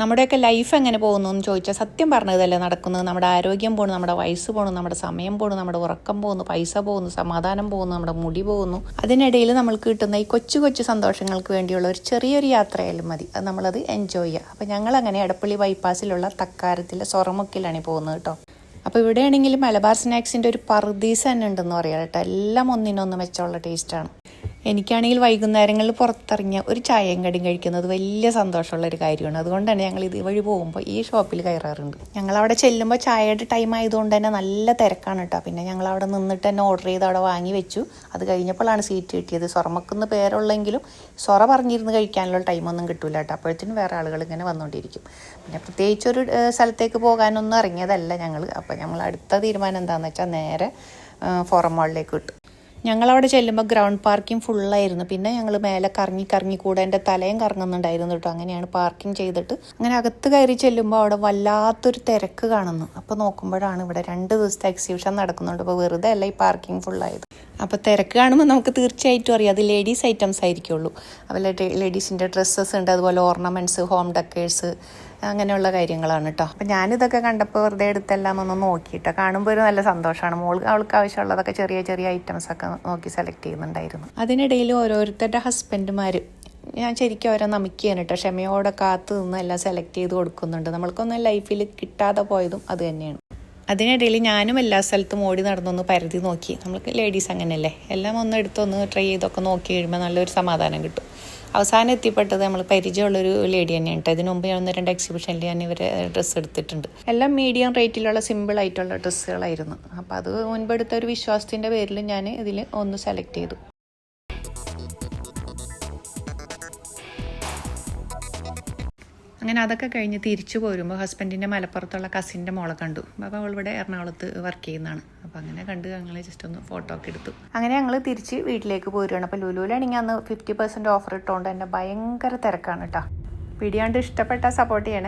നമ്മുടെയൊക്കെ ലൈഫ് എങ്ങനെ പോകുന്നു എന്ന് ചോദിച്ചാൽ സത്യം പറഞ്ഞതല്ലേ നടക്കുന്നത്. നമ്മുടെ ആരോഗ്യം പോകുന്നു നമ്മുടെ വയസ്സ് പോകുന്നു നമ്മുടെ സമയം പോകുന്നു നമ്മുടെ ഉറക്കം പോകുന്നു പൈസ പോകുന്നു സമാധാനം പോകുന്നു നമ്മുടെ മുടി പോകുന്നു. അതിനിടയിൽ നമ്മൾക്ക് കിട്ടുന്ന ഈ കൊച്ചു കൊച്ചു സന്തോഷങ്ങൾക്ക് വേണ്ടിയുള്ള ഒരു ചെറിയൊരു യാത്രയായാലും മതി. അത് നമ്മളത് എൻജോയ് ചെയ്യുക അപ്പോൾ ഞങ്ങൾ അങ്ങനെ എടപ്പള്ളി ബൈപ്പാസിലുള്ള തക്കാരത്തിലെ സൊറമുക്കിലാണ് പോകുന്നത് കേട്ടോ. അപ്പോൾ ഇവിടെയാണെങ്കിൽ മലബാർ സ്നാക്സിന്റെ ഒരു പർദീസ് തന്നെ ഉണ്ടെന്ന് പറയാം കേട്ടോ. എല്ലാം ഒന്നിനൊന്ന് മെച്ചമുള്ള ടേസ്റ്റാണ് എനിക്കാണെങ്കിൽ വൈകുന്നേരങ്ങളിൽ പുറത്തിറങ്ങിയ ഒരു ചായയും കടിയും കഴിക്കുന്നത് വലിയ സന്തോഷമുള്ള ഒരു കാര്യമാണ്. അതുകൊണ്ടാണ് ഞങ്ങൾ ഇത് വഴി പോകുമ്പോൾ ഈ ഷോപ്പിൽ കയറാറുണ്ട്. ഞങ്ങൾ അവിടെ ചെല്ലുമ്പോൾ ചായയുടെ ടൈം ആയതുകൊണ്ട് തന്നെ നല്ല തിരക്കാണ് കേട്ടോ. പിന്നെ ഞങ്ങൾ അവിടെ നിന്നിട്ട് തന്നെ ഓർഡർ ചെയ്ത് അവിടെ വാങ്ങി വെച്ചു. അത് കഴിഞ്ഞപ്പോഴാണ് സീറ്റ് കിട്ടിയത്. സ്വർമ്മക്കുന്ന പേരുള്ളെങ്കിലും സ്വറ പറഞ്ഞിരുന്ന് കഴിക്കാനുള്ള ടൈമൊന്നും കിട്ടില്ല കേട്ടോ. അപ്പോഴത്തേനും വേറെ ആളുകൾ ഇങ്ങനെ വന്നുകൊണ്ടിരിക്കും. പിന്നെ പ്രത്യേകിച്ച് ഒരു സ്ഥലത്തേക്ക് പോകാനൊന്നും ഇറങ്ങിയതല്ല ഞങ്ങൾ. അപ്പോൾ ഞങ്ങൾ അടുത്ത തീരുമാനം എന്താണെന്ന് വെച്ചാൽ നേരെ ഫോറം മോളിലേക്ക് വിട്ടു. ഞങ്ങളവിടെ ചെല്ലുമ്പോൾ ഗ്രൗണ്ട് പാർക്കിംഗ് ഫുള്ളായിരുന്നു പിന്നെ ഞങ്ങൾ മേലെ കറങ്ങി കറങ്ങി കൂടെ എന്റെ തലയും കറങ്ങുന്നുണ്ടായിരുന്നു കേട്ടോ. അങ്ങനെയാണ് പാർക്കിംഗ് ചെയ്തിട്ട്. അങ്ങനെ അകത്ത് കയറി ചെല്ലുമ്പോൾ അവിടെ വല്ലാത്തൊരു തിരക്ക് കാണുന്നു. അപ്പോൾ നോക്കുമ്പോഴാണ് ഇവിടെ രണ്ട് ദിവസത്തെ എക്സിബിഷൻ നടക്കുന്നുണ്ട്. അപ്പോൾ വെറുതെ അല്ല ഈ പാർക്കിംഗ് ഫുള്ളായത് അപ്പോൾ തിരക്ക് കാണുമ്പോൾ നമുക്ക് തീർച്ചയായിട്ടും അറിയാം. അത് ലേഡീസ് ഐറ്റംസ് ആയിരിക്കുള്ളൂ. അതുപോലെ ലേഡീസിന്റെ ഡ്രസ്സസ് ഉണ്ട്. അതുപോലെ ഓർണമെന്റ്സ് ഹോം ഡെക്കേഴ്സ് അങ്ങനെയുള്ള കാര്യങ്ങളാണ് കേട്ടോ അപ്പം ഞാനിതൊക്കെ കണ്ടപ്പോൾ വെറുതെ എടുത്തെല്ലാം ഒന്ന് നോക്കിയിട്ട് കാണുമ്പോൾ ഒരു നല്ല സന്തോഷമാണ്. മോൾ അവൾക്ക് ആവശ്യമുള്ളതൊക്കെ ചെറിയ ചെറിയ ഐറ്റംസ് ഒക്കെ നോക്കി സെലക്ട് ചെയ്യുന്നുണ്ടായിരുന്നു. അതിനിടയിൽ ഓരോരുത്തരുടെ ഹസ്ബൻഡുമാർ ഞാൻ ശരിക്കും അവരെ നമിക്കുകയാണ് കേട്ടോ ക്ഷമയോടെ കാത്തു നിന്ന് എല്ലാം സെലക്ട് ചെയ്ത് കൊടുക്കുന്നുണ്ട്. നമ്മൾക്കൊന്നും ലൈഫിൽ കിട്ടാതെ പോയതും അത് തന്നെയാണ്. അതിനിടയിൽ ഞാനും എല്ലാ സ്ഥലത്തും ഓടി നടന്നൊന്ന് പരതി നോക്കി. നമ്മൾക്ക് ലേഡീസ് അങ്ങനെയല്ലേ? എല്ലാം ഒന്ന് എടുത്തൊന്ന് ട്രൈ ചെയ്തൊക്കെ നോക്കി കഴിയുമ്പോൾ നല്ലൊരു സമാധാനം കിട്ടും. അവസാനം എത്തിപ്പെട്ടത് നമ്മൾ പരിചയമുള്ളൊരു ലേഡി തന്നെയാണ് കേട്ടോ ഇതിനു മുമ്പ് ഞാൻ ഒന്ന് രണ്ട് എക്സിബിഷനിൽ ഞാൻ ഇവരെ ഡ്രസ്സ് എടുത്തിട്ടുണ്ട്. എല്ലാം മീഡിയം റേറ്റിലുള്ള സിമ്പിൾ ആയിട്ടുള്ള ഡ്രസ്സുകളായിരുന്നു അപ്പോൾ അത് മുൻപെടുത്ത ഒരു വിശ്വാസത്തിന്റെ പേരിൽ ഞാൻ ഇതിൽ ഒന്ന് സെലക്ട് ചെയ്തു. അങ്ങനെ അതൊക്കെ കഴിഞ്ഞ് തിരിച്ചു പോരുമ്പോൾ ഹസ്ബൻഡിന്റെ മലപ്പുറത്തുള്ള കസിന്റെ മോളെ കണ്ടു. അപ്പോൾ അവൾ ഇവിടെ എറണാകുളത്ത് വർക്ക് ചെയ്യുന്നതാണ്. അപ്പോൾ അങ്ങനെ കണ്ട് ഞങ്ങൾ ജസ്റ്റ് ഒന്ന് ഫോട്ടോ ഒക്കെ എടുത്തു. അങ്ങനെ ഞങ്ങൾ തിരിച്ച് വീട്ടിലേക്ക് പോരുകയാണ് അപ്പോൾ ലുലുവിലാണെങ്കിൽ അന്ന് ഫിഫ്റ്റി പെർസെന്റ് ഓഫർ ഇട്ടുകൊണ്ട് തന്നെ ഭയങ്കര തിരക്കാണ് കേട്ടോ പിടിയാണ്ട് ഇഷ്ടപ്പെട്ട സപ്പോർട്ട് ചെയ്യണേ.